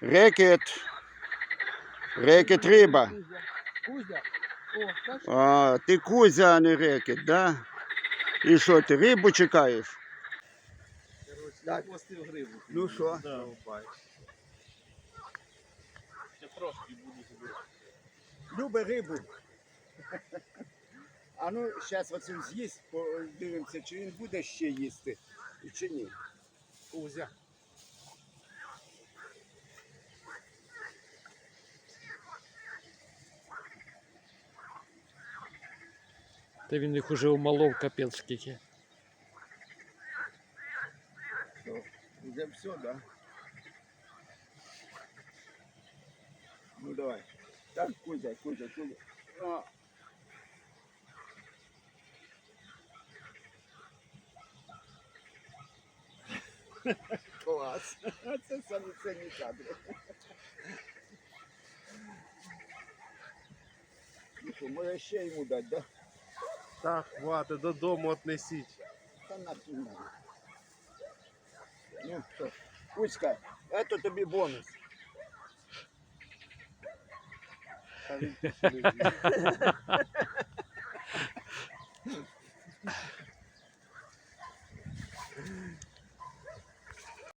Рекет. Рекет риба. Кузя. А, ти кузя, а не рекет, да? І що, ти рибу чекаєш? Так. Ну що? Да. Я трошки буду собі. Любить рибу. А ну, зараз оцим з'їсть, подивимося, чи він буде ще їсти, чи ні. Кузя. Та він їх уже умолов капець скільки. Все, вже все, да? Ну давай. Так, Кузя, Кузя, Кузя. А. Клас. Це самі цінні кадри. Ну що, може ще йому дати, да? Та хватить, додому отнесіть. Та нахіна. Ну що, Кузька, це тобі бонус.